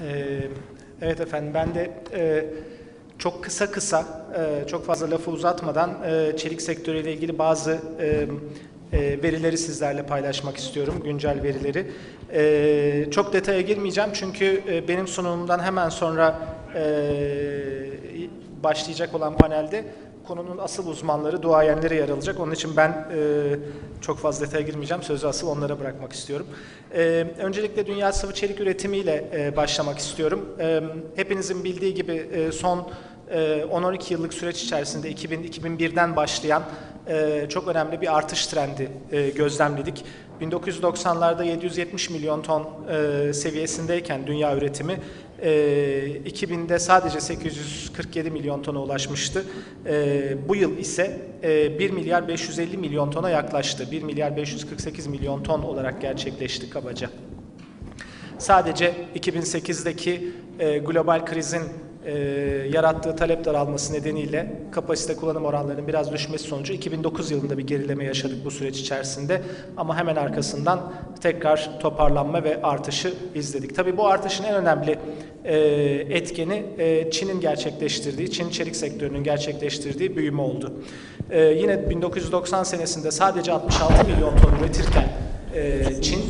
Ee, Evet efendim ben de e, çok kısa kısa e, çok fazla lafı uzatmadan e, çelik sektörüyle ilgili bazı e, e, verileri sizlerle paylaşmak istiyorum güncel verileri. E, çok detaya girmeyeceğim çünkü e, benim sunumumdan hemen sonra e, başlayacak olan panelde konunun asıl uzmanları, duayenleri yer alacak. Onun için ben e, çok fazla detaya girmeyeceğim. Sözü asıl onlara bırakmak istiyorum. E, öncelikle dünya sıvı çelik üretimiyle e, başlamak istiyorum. E, hepinizin bildiği gibi e, son e, 10-12 yıllık süreç içerisinde 2000-2001'den başlayan e, çok önemli bir artış trendi e, gözlemledik. 1990'larda 770 milyon ton e, seviyesindeyken dünya üretimi e, 2000'de sadece 847 milyon tona ulaşmıştı. E, bu yıl ise e, 1 milyar 550 milyon tona yaklaştı. 1 milyar 548 milyon ton olarak gerçekleşti kabaca. Sadece 2008'deki e, global krizin e, yarattığı talep daralması nedeniyle kapasite kullanım oranlarının biraz düşmesi sonucu 2009 yılında bir gerileme yaşadık bu süreç içerisinde. Ama hemen arkasından tekrar toparlanma ve artışı izledik. Tabii bu artışın en önemli e, etkeni e, Çin'in gerçekleştirdiği, Çin çelik sektörünün gerçekleştirdiği büyüme oldu. E, yine 1990 senesinde sadece 66 milyon ton üretirken e, Çin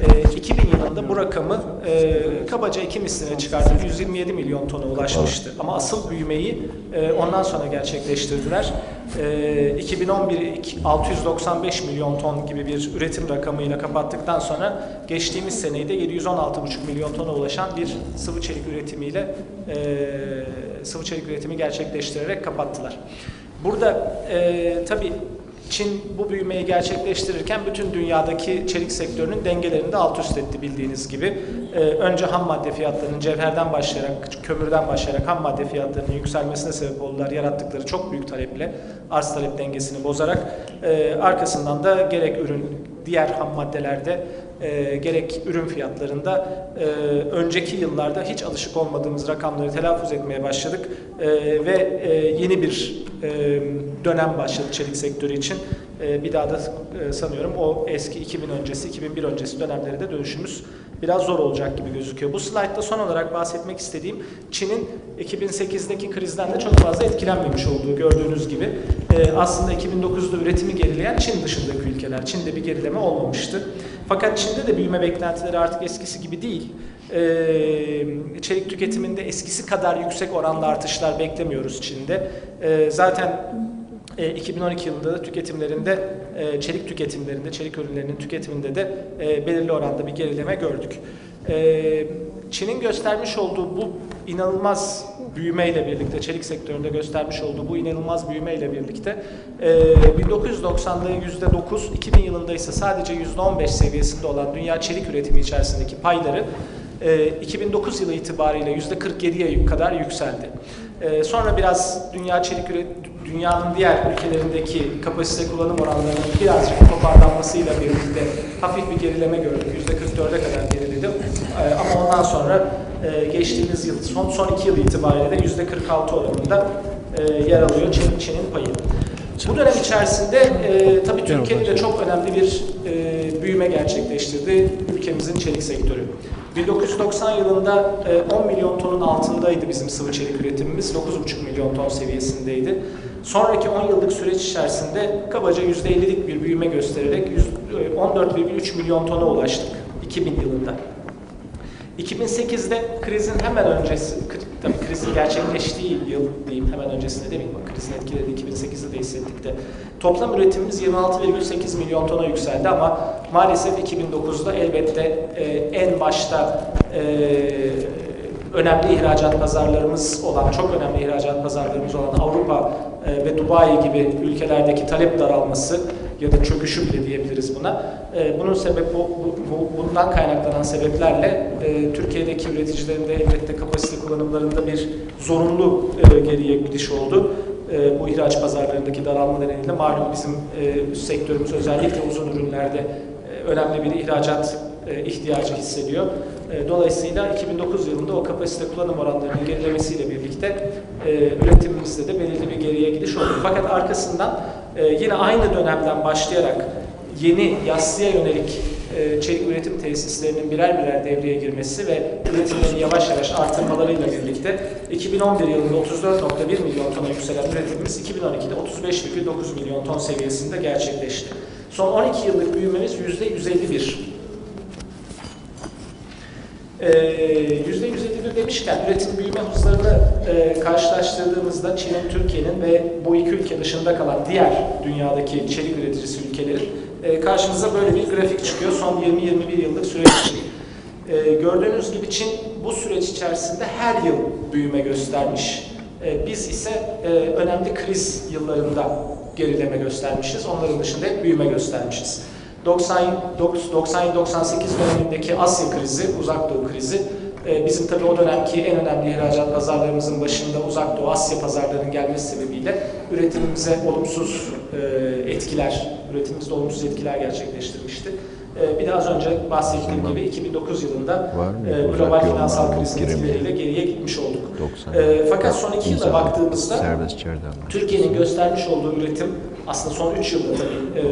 e, 2000 yılında bu rakamı e, kabaca iki misline çıkardı. 127 milyon tona ulaşmıştı. Ama asıl büyümeyi e, ondan sonra gerçekleştirdiler. E, 2011 695 milyon ton gibi bir üretim rakamıyla kapattıktan sonra geçtiğimiz seneyi de 716,5 milyon tona ulaşan bir sıvı çelik üretimiyle e, sıvı çelik üretimi gerçekleştirerek kapattılar. Burada e, tabii Çin bu büyümeyi gerçekleştirirken bütün dünyadaki çelik sektörünün dengelerini de alt üst etti bildiğiniz gibi. Ee, önce ham madde fiyatlarının cevherden başlayarak, kömürden başlayarak ham madde fiyatlarının yükselmesine sebep oldular. Yarattıkları çok büyük taleple arz talep dengesini bozarak e, arkasından da gerek ürün diğer ham maddelerde e, gerek ürün fiyatlarında e, önceki yıllarda hiç alışık olmadığımız rakamları telaffuz etmeye başladık e, ve e, yeni bir e, dönem başladı çelik sektörü için. E, bir daha da e, sanıyorum o eski 2000 öncesi, 2001 öncesi dönemlere de dönüşümüz biraz zor olacak gibi gözüküyor. Bu slaytta son olarak bahsetmek istediğim Çin'in 2008'deki krizden de çok fazla etkilenmemiş olduğu gördüğünüz gibi. E, aslında 2009'da üretimi gerileyen Çin dışındaki ülkeler. Çin'de bir gerileme olmamıştı. Fakat Çin'de de büyüme beklentileri artık eskisi gibi değil. Ee, çelik tüketiminde eskisi kadar yüksek oranlı artışlar beklemiyoruz Çin'de. Ee, zaten 2012 yılında da tüketimlerinde, e, çelik tüketimlerinde, çelik ürünlerinin tüketiminde de e, belirli oranda bir gerileme gördük. Ee, Çin'in göstermiş olduğu bu inanılmaz büyümeyle birlikte, çelik sektöründe göstermiş olduğu bu inanılmaz büyümeyle birlikte 1990'da %9, 2000 yılında ise sadece %15 seviyesinde olan dünya çelik üretimi içerisindeki payları 2009 yılı itibariyle %47'ye kadar yükseldi. Sonra biraz dünya çelik dünyanın diğer ülkelerindeki kapasite kullanım oranlarının birazcık toparlanmasıyla birlikte hafif bir gerileme gördük. %44'e kadar geriledi. Ama ondan sonra geçtiğimiz yıl son son iki yıl itibariyle de %46 oranında yer alıyor Çin, Çin'in payı. Bu dönem içerisinde e, tabii Türkiye'de de çok önemli bir e, büyüme gerçekleştirdi ülkemizin çelik sektörü. 1990 yılında e, 10 milyon tonun altındaydı bizim sıvı çelik üretimimiz, 9,5 milyon ton seviyesindeydi. Sonraki 10 yıllık süreç içerisinde kabaca %50'lik bir büyüme göstererek 14,3 milyon tona ulaştık 2000 yılında. 2008'de krizin hemen öncesi, tabii krizin gerçekleştiği yıl diyeyim hemen öncesinde demeyeyim bak krizin etkileri 2008'de de hissettik de. Toplam üretimimiz 26,8 milyon tona yükseldi ama maalesef 2009'da elbette e, en başta e, önemli ihracat pazarlarımız olan, çok önemli ihracat pazarlarımız olan Avrupa e, ve Dubai gibi ülkelerdeki talep daralması ya da çöküşü bile diyebiliriz buna. E, bunun sebep bu, bu, bundan kaynaklanan sebeplerle e, Türkiye'deki üreticilerin de elbette kapasite kullanımlarında bir zorunlu e, geriye gidiş oldu. E, bu ihraç pazarlarındaki daralma nedeniyle malum bizim e, sektörümüz özellikle uzun ürünlerde e, önemli bir ihracat e, ihtiyacı hissediyor. E, dolayısıyla 2009 yılında o kapasite kullanım oranlarının gerilemesiyle birlikte e, üretimimizde de belirli bir geriye gidiş oldu. Fakat arkasından e, yine aynı dönemden başlayarak yeni yassıya yönelik e, çelik üretim tesislerinin birer birer devreye girmesi ve üretimlerini yavaş yavaş artırmalarıyla birlikte 2011 yılında 34.1 milyon tona yükselen üretimimiz 2012'de 35,9 milyon ton seviyesinde gerçekleşti. Son 12 yıllık büyümemiz %151. Ee, %151 demişken üretim büyüme hızlarını e, karşılaştırdığımızda Çin'in, Türkiye'nin ve bu iki ülke dışında kalan diğer dünyadaki çelik üreticisi ülkelerin e, karşımıza böyle bir grafik çıkıyor son 20-21 yıllık süreç için. E, gördüğünüz gibi Çin bu süreç içerisinde her yıl büyüme göstermiş. E, biz ise e, önemli kriz yıllarında gerileme göstermişiz. Onların dışında hep büyüme göstermişiz. 97-98 dönemindeki Asya krizi, Uzak Doğu krizi e, bizim tabii o dönemki en önemli ihracat pazarlarımızın başında Uzak Doğu Asya pazarlarının gelmesi sebebiyle üretimimize olumsuz e, etkiler, üretimimizde olumsuz etkiler gerçekleştirmişti. E, Bir de az önce bahsettiğim gibi 2009 yılında global finansal krizin etkileriyle geriye gitmiş olduk. 90. E, fakat son iki yıla baktığımızda. Türkiye'nin göstermiş olduğu üretim aslında son 3 yılda tabii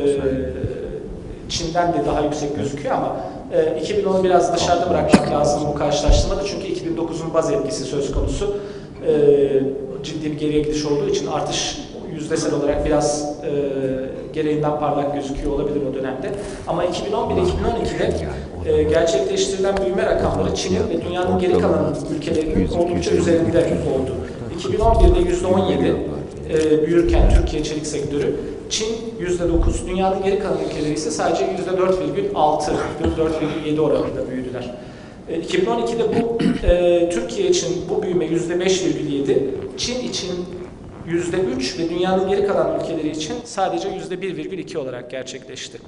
Çin'den de daha yüksek gözüküyor ama e, 2010'u biraz dışarıda bırakmak lazım bu karşılaştırmada çünkü 2009'un baz etkisi söz konusu. E, ciddi bir geriye gidiş olduğu için artış yüzdesel olarak biraz e, gereğinden parlak gözüküyor olabilir o dönemde. Ama 2011-2012'de e, gerçekleştirilen büyüme rakamları Çin'in ve dünyanın geri kalan ülkelerinin oldukça üzerinde oldu. 2011'de %17 e, büyürken Türkiye çelik sektörü, Çin %9, dünyanın geri kalan ülkeleri ise sadece %4,6, %4,7 oranında büyüdüler. E, 2012'de bu e, Türkiye için bu büyüme %5,7, Çin için %3 ve dünyanın geri kalan ülkeleri için sadece %1,2 olarak gerçekleşti.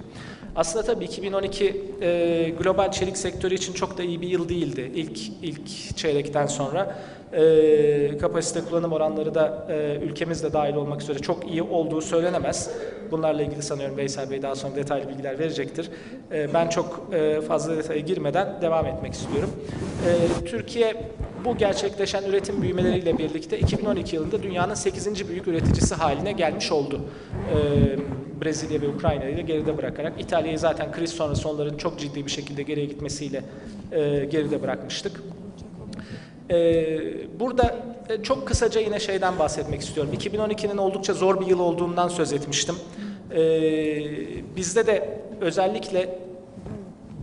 Aslında tabii 2012 e, global çelik sektörü için çok da iyi bir yıl değildi ilk ilk çeyrekten sonra. E, kapasite kullanım oranları da e, ülkemizde dahil olmak üzere çok iyi olduğu söylenemez. Bunlarla ilgili sanıyorum Veysel Bey daha sonra detaylı bilgiler verecektir. E, ben çok e, fazla detaya girmeden devam etmek istiyorum. E, Türkiye bu gerçekleşen üretim büyümeleriyle birlikte 2012 yılında dünyanın 8. büyük üreticisi haline gelmiş oldu. Ee, Brezilya ve Ukrayna ile geride bırakarak İtalya'yı zaten kriz sonrası onların çok ciddi bir şekilde geriye gitmesiyle e, geride bırakmıştık. Ee, burada e, çok kısaca yine şeyden bahsetmek istiyorum. 2012'nin oldukça zor bir yıl olduğundan söz etmiştim. Ee, bizde de özellikle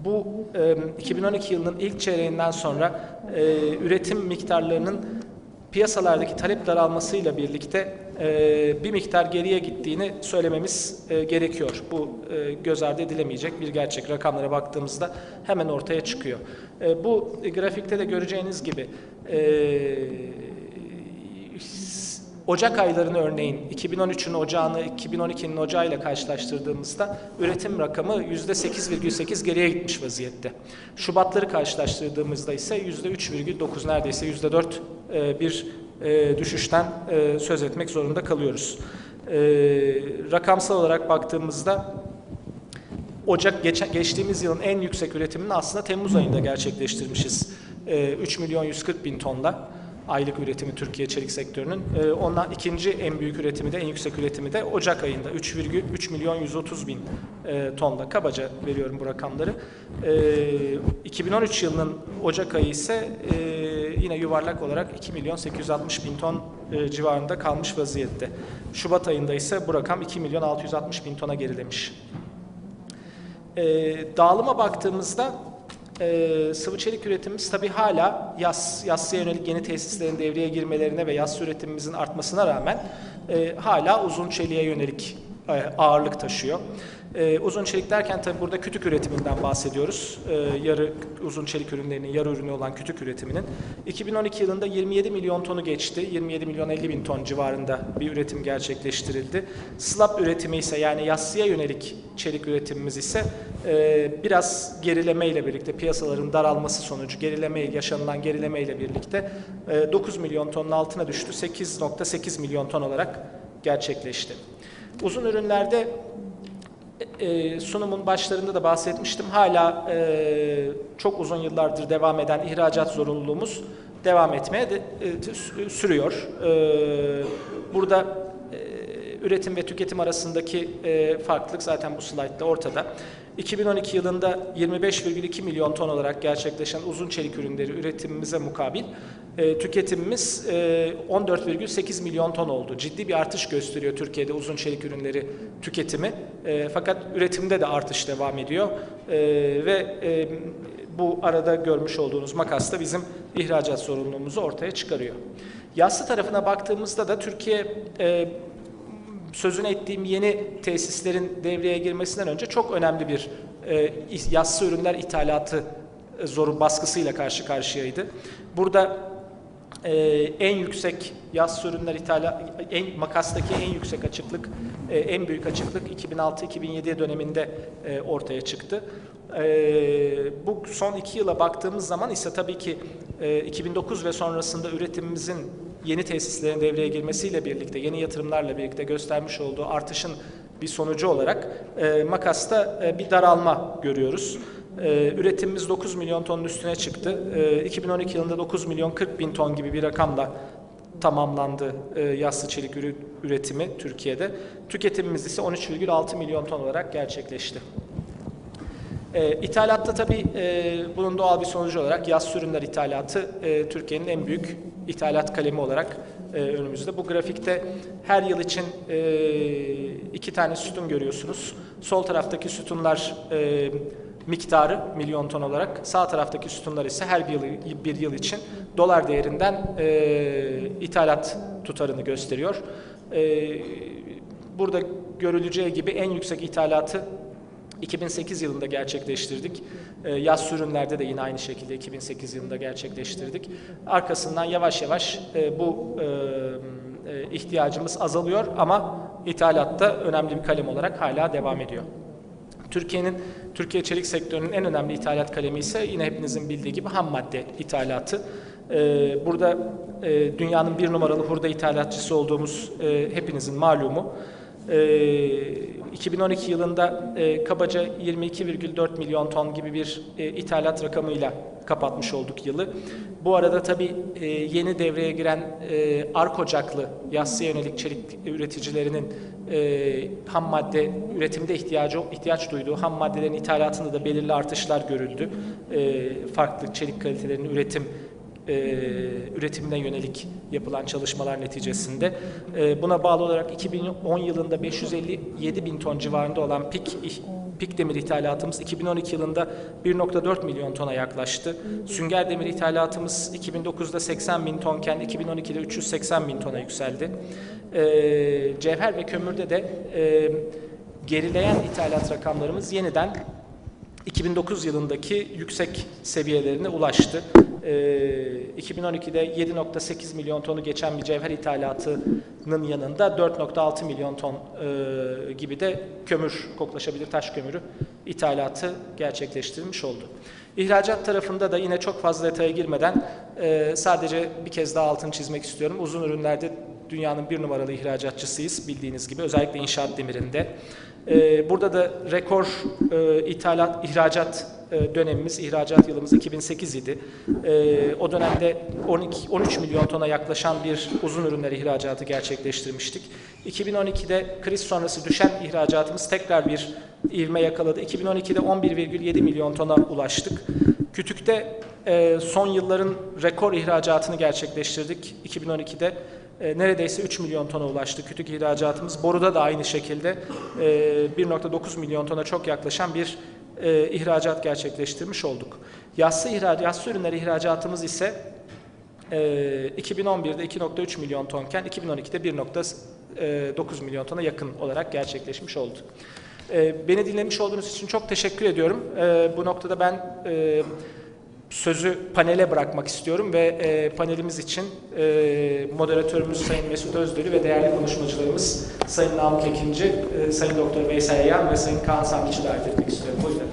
bu e, 2012 yılının ilk çeyreğinden sonra e, üretim miktarlarının piyasalardaki talep daralmasıyla birlikte e, bir miktar geriye gittiğini söylememiz e, gerekiyor. Bu e, göz ardı edilemeyecek bir gerçek. Rakamlara baktığımızda hemen ortaya çıkıyor. E, bu grafikte de göreceğiniz gibi e, Ocak aylarını örneğin 2013'ün ocağını 2012'nin ocağıyla karşılaştırdığımızda üretim rakamı %8,8 geriye gitmiş vaziyette. Şubatları karşılaştırdığımızda ise %3,9 neredeyse %4 e, bir e, düşüşten e, söz etmek zorunda kalıyoruz. E, Rakamsal olarak baktığımızda Ocak geçen, geçtiğimiz yılın en yüksek üretimini aslında Temmuz ayında gerçekleştirmişiz. E, 3 milyon 140 bin tonla aylık üretimi Türkiye çelik sektörünün. E, ondan ikinci en büyük üretimi de en yüksek üretimi de Ocak ayında 3,3 milyon 130 bin e, tonla kabaca veriyorum bu rakamları. E, 2013 yılının Ocak ayı ise e, yine yuvarlak olarak 2 milyon 860 bin ton e, civarında kalmış vaziyette. Şubat ayında ise bu rakam 2 milyon 660 bin tona gerilemiş. E, dağılıma baktığımızda e, sıvı çelik üretimimiz tabii hala yas, yassıya yönelik yeni tesislerin devreye girmelerine ve yassı üretimimizin artmasına rağmen e, hala uzun çeliğe yönelik e, ağırlık taşıyor. E, uzun çelik derken tabii burada kütük üretiminden bahsediyoruz. E, yarı uzun çelik ürünlerinin yarı ürünü olan kütük üretiminin. 2012 yılında 27 milyon tonu geçti. 27 milyon 50 bin ton civarında bir üretim gerçekleştirildi. Slab üretimi ise yani yassıya yönelik çelik üretimimiz ise e, biraz gerileme ile birlikte piyasaların daralması sonucu gerileme yaşanılan gerileme ile birlikte e, 9 milyon tonun altına düştü. 8.8 milyon ton olarak gerçekleşti. Uzun ürünlerde e, sunumun başlarında da bahsetmiştim. Hala e, çok uzun yıllardır devam eden ihracat zorunluluğumuz devam etmeye de, e, sürüyor. E, burada e, üretim ve tüketim arasındaki e, farklılık zaten bu slaytta ortada. 2012 yılında 25,2 milyon ton olarak gerçekleşen uzun çelik ürünleri üretimimize mukabil e, tüketimimiz e, 14,8 milyon ton oldu. Ciddi bir artış gösteriyor Türkiye'de uzun çelik ürünleri tüketimi. E, fakat üretimde de artış devam ediyor. E, ve e, bu arada görmüş olduğunuz makas da bizim ihracat sorumluluğumuzu ortaya çıkarıyor. Yassı tarafına baktığımızda da Türkiye e, sözünü ettiğim yeni tesislerin devreye girmesinden önce çok önemli bir e, yassı ürünler ithalatı e, zoru baskısıyla karşı karşıyaydı. Burada e, en yüksek yassı ürünler ithalat, en makastaki en yüksek açıklık, e, en büyük açıklık 2006-2007 döneminde e, ortaya çıktı. E, bu son iki yıla baktığımız zaman ise tabii ki e, 2009 ve sonrasında üretimimizin yeni tesislerin devreye girmesiyle birlikte, yeni yatırımlarla birlikte göstermiş olduğu artışın bir sonucu olarak e, makasta e, bir daralma görüyoruz. E, üretimimiz 9 milyon tonun üstüne çıktı. E, 2012 yılında 9 milyon 40 bin ton gibi bir rakamla tamamlandı e, yassı çelik üretimi Türkiye'de. Tüketimimiz ise 13,6 milyon ton olarak gerçekleşti. E, ithalatta tabii e, bunun doğal bir sonucu olarak yaz ürünler ithalatı e, Türkiye'nin en büyük ithalat kalemi olarak e, önümüzde. Bu grafikte her yıl için e, iki tane sütun görüyorsunuz. Sol taraftaki sütunlar e, miktarı milyon ton olarak, sağ taraftaki sütunlar ise her bir yıl, bir yıl için dolar değerinden e, ithalat tutarını gösteriyor. E, burada görüleceği gibi en yüksek ithalatı 2008 yılında gerçekleştirdik. E, yaz ürünlerde de yine aynı şekilde 2008 yılında gerçekleştirdik. Arkasından yavaş yavaş e, bu e, e, ihtiyacımız azalıyor ama ithalatta önemli bir kalem olarak hala devam ediyor. Türkiye'nin Türkiye çelik sektörünün en önemli ithalat kalemi ise yine hepinizin bildiği gibi ham madde ithalatı. Ee, burada dünyanın bir numaralı hurda ithalatçısı olduğumuz hepinizin malumu. 2012 ee, yılında e, kabaca 22,4 milyon ton gibi bir e, ithalat rakamıyla kapatmış olduk yılı. Bu arada tabii e, yeni devreye giren ark ocaklı yassıya yönelik çelik üreticilerinin ham madde üretimde ihtiyacı ihtiyaç duyduğu ham maddelerin ithalatında da belirli artışlar görüldü. Farklı çelik kalitelerinin üretim e, üretimine yönelik yapılan çalışmalar neticesinde. E, buna bağlı olarak 2010 yılında 557 bin ton civarında olan pik pik demir ithalatımız 2012 yılında 1.4 milyon tona yaklaştı. Sünger demir ithalatımız 2009'da 80 bin tonken 2012'de 380 bin tona yükseldi. E, cevher ve kömürde de e, gerileyen ithalat rakamlarımız yeniden 2009 yılındaki yüksek seviyelerine ulaştı. E, 2012'de 7.8 milyon tonu geçen bir cevher ithalatının yanında 4.6 milyon ton e, gibi de kömür, koklaşabilir taş kömürü ithalatı gerçekleştirilmiş oldu. İhracat tarafında da yine çok fazla detaya girmeden e, sadece bir kez daha altını çizmek istiyorum. Uzun ürünlerde dünyanın bir numaralı ihracatçısıyız bildiğiniz gibi özellikle inşaat demirinde. Ee, burada da rekor e, ithalat, ihracat e, dönemimiz, ihracat yılımız 2008 idi. E, o dönemde 12, 13 milyon tona yaklaşan bir uzun ürünler ihracatı gerçekleştirmiştik. 2012'de kriz sonrası düşen ihracatımız tekrar bir ivme yakaladı. 2012'de 11,7 milyon tona ulaştık. Kütük'te e, son yılların rekor ihracatını gerçekleştirdik 2012'de e, neredeyse 3 milyon tona ulaştı kütük ihracatımız. Boruda da aynı şekilde e, 1.9 milyon tona çok yaklaşan bir e, ihracat gerçekleştirmiş olduk. Yassı, ihrac, yassı ürünleri ihracatımız ise e, 2011'de 2.3 milyon tonken 2012'de 1.9 milyon tona yakın olarak gerçekleşmiş oldu. E, beni dinlemiş olduğunuz için çok teşekkür ediyorum. E, bu noktada ben... E, sözü panele bırakmak istiyorum ve e, panelimiz için e, moderatörümüz Sayın Mesut Özdölü ve değerli konuşmacılarımız Sayın Namık Ekinci, e, Sayın Doktor Veysel Yan ve Sayın Kaan Sandıç'ı davet etmek istiyorum. Buyurun.